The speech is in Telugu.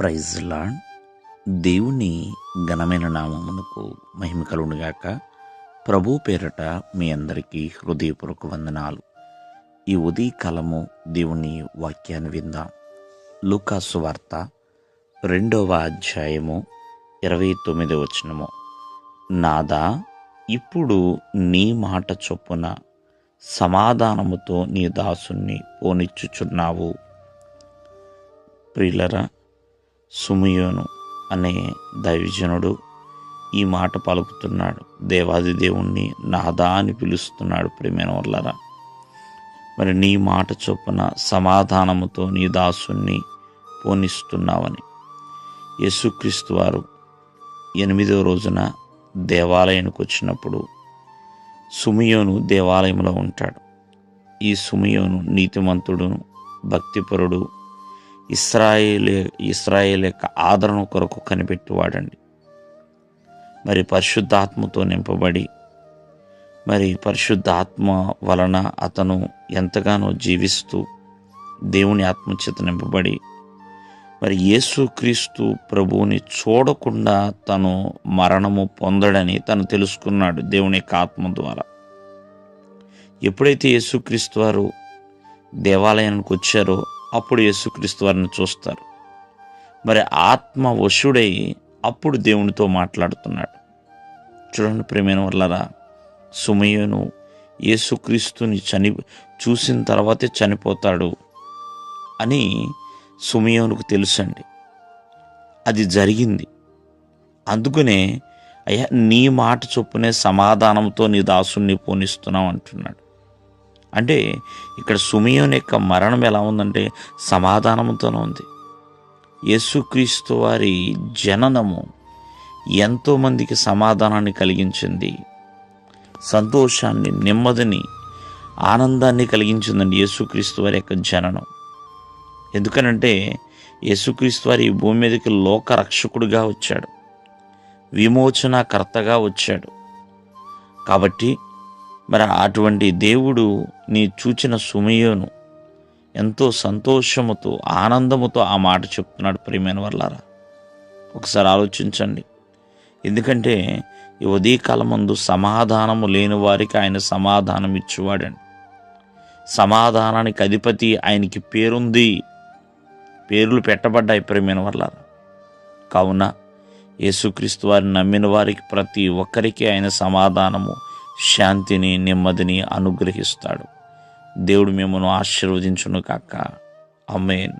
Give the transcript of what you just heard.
Praise lord. దేవుని ఘనమైన నామమునకు మహిమ కలుగునుగాక. ప్రభు పేరట మీ అందరికీ హృదయపూర్వక వందనాలు. ఈ ఉదయకాలము దేవుని వాక్యాన్ని విందాం. లూకాసు వార్త రెండవ అధ్యాయము ఇరవై తొమ్మిది వచనము. నాదా ఇప్పుడు నీ మాట చొప్పున సమాధానముతో నీ దాసుని పోనిచ్చుచున్నావు. ప్రియులరా సుమయోను అనే దైవజనుడు ఈ మాట పలుకుతున్నాడు. దేవాది దేవుణ్ణి నాదా అని పిలుస్తున్నాడు ప్రేమైన వల్లరా మరి నీ మాట చొప్పున సమాధానముతో నీ దాసుని పోనిస్తున్నావని. యేసుక్రీస్తు వారు ఎనిమిదో రోజున దేవాలయానికి వచ్చినప్పుడు సుమియోను దేవాలయంలో ఉంటాడు. ఈ సుమియోను నీతిమంతుడును భక్తిపరుడు ఇస్రాయేల్ ఇస్రాయేల్ యొక్క ఆదరణ కొరకు కనిపెట్టువాడండి. మరి పరిశుద్ధాత్మతో నింపబడి మరి పరిశుద్ధాత్మ వలన అతను ఎంతగానో జీవిస్తూ దేవుని ఆత్మచేత నింపబడి మరి యేసుక్రీస్తు ప్రభువుని చూడకుండా తను మరణము పొందడని తను తెలుసుకున్నాడు దేవుని యొక్క ఆత్మ ద్వారా. ఎప్పుడైతే యేసుక్రీస్తు వారు దేవాలయానికి వచ్చారో అప్పుడు యేసుక్రీస్తు వారిని చూస్తారు. మరి ఆత్మ వశుడై అప్పుడు దేవునితో మాట్లాడుతున్నాడు. చూడండి ప్రేమైన వల్లరా సుమయ్యను యేసుక్రీస్తుని చని చూసిన తర్వాతే చనిపోతాడు అని సుమయోనుకు తెలుసండి. అది జరిగింది. అందుకనే అయ్యా నీ మాట చొప్పునే సమాధానంతో నీ దాసుని పోనిస్తున్నావు అంటున్నాడు. అంటే ఇక్కడ సుమియోన్ యొక్క మరణం ఎలా ఉందంటే సమాధానంతోనే ఉంది. యేసుక్రీస్తు వారి జననము ఎంతోమందికి సమాధానాన్ని కలిగించింది. సంతోషాన్ని నెమ్మదిని ఆనందాన్ని కలిగించిందండి యేసుక్రీస్తు వారి యొక్క జననం. ఎందుకనంటే యేసుక్రీస్తు వారి భూమి మీదకి లోక రక్షకుడిగా వచ్చాడు. విమోచనకర్తగా వచ్చాడు. కాబట్టి మరి అటువంటి దేవుడు నీ చూచిన సుమయోను ఎంతో సంతోషముతో ఆనందముతో ఆ మాట చెప్తున్నాడు ప్రియమైన వల్లారా ఒకసారి ఆలోచించండి. ఎందుకంటే ఈ ఉదయకాలమందు సమాధానము లేని వారికి ఆయన సమాధానం ఇచ్చేవాడండి. సమాధానానికి అధిపతి ఆయనకి పేరుంది. పేర్లు పెట్టబడ్డాయి ప్రేమైన వల్ల కావున యేసుక్రీస్తు వారిని నమ్మిన వారికి ప్రతి ఒక్కరికి ఆయన సమాధానము శాంతిని నెమ్మదిని అనుగ్రహిస్తాడు. దేవుడు మిమ్మల్ని ఆశీర్వదించును కాక. అమ్మేన్